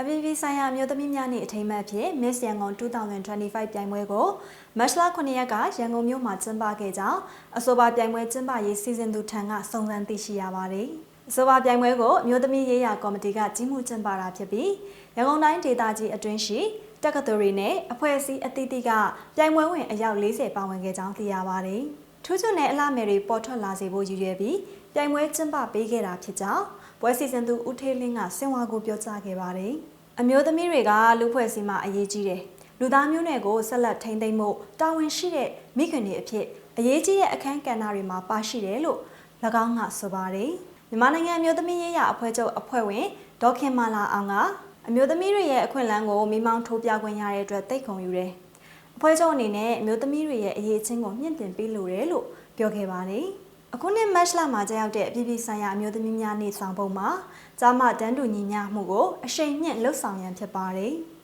အပြည်ပြည်ဆိုင်ရာအမျိုးသမီးများနေ့အထိမ်းအမှတ်အဖြစ် Miss Yangon 2025ပြိုင်ပွဲကိုမတ်လ9ရက်ကရန်ကုန်မြို့မှာကျင်းပခဲ့ကြောင်းအဆိုပါပြိုင်ပွဲကျင်းပရေးစီစဉ်သူထံကစုံစမ်းသိရှိရပါတယ်။အဆိုပါပြိုင်ပွဲကိုအမျိုးသမီးရေးရာကော်မတီကကြီးမှုကျင်းပတာဖြစ်ပြီးရန်ကုန်တိုင်းဒေသကြီးအတွင်းရှိတက္ကသိုလ်တွေနဲ့အဖွဲ့အစည်းအသီးသီးကပြိုင်ပွဲဝင်အယောက်40ပါဝင်ခဲ့ကြောင်းသိရပါတယ်။ထူးချွန်တဲ့အလားမယ်တွေပေါ်ထွက်လာစေဖို့ရည်ရွယ်ပြီး ပြိုင်ပွဲကျင်းပပေးခဲ့တာဖြစ်ကြောင်းပွဲစီစဉ်သူဦးထေးလင်းကစင်ဝါကိုပြောကြားခဲ့ပါတယ်။အမျိုးသမီးတွေကလူဖွဲ့စည်းမှာအရေးကြီးတယ်။လူသားမျိုးနွယ်ကိုဆက်လက်ထိန်းသိမ်းမှုတာဝန်ရှိတဲ့မိခင်တွေအဖြစ်အရေးကြီးတဲ့အခန်းကဏ္ဍတွေမှာပါရှိတယ်လို့၎င်းကဆိုပါတယ်။မြန်မာနိုင်ငံအမျိုးသမီးရေးရာအဖွဲ့ချုပ်အဖွဲ့ဝင်ဒေါခင်မာလာအောင်ကအမျိုးသမီးတွေရဲ့အခွင့်အလမ်းကိုမိမောင်းထိုးပြခွင့်ရတဲ့အတွက်သိတ်ခုံယူတယ်။အဖွဲ့ချုပ်အနေနဲ့အမျိုးသမီးတွေရဲ့အရေးချင်းကိုမြင့်တင်ပေးလိုတယ်လို့ပြောခဲ့ပါတယ်။ အခုနှစ်မတ်လမှာကြာရောက်တဲ့အပြည်ပြည်ဆိုင်ရာအမျိုးသမီးများနေ့ဆောင်ပုံမှာဂျာမတန်းတူညီမျှမှုကိုအရှိန်မြင့်လှုပ်ဆောင်ရန်ဖြစ်ပါတယ်။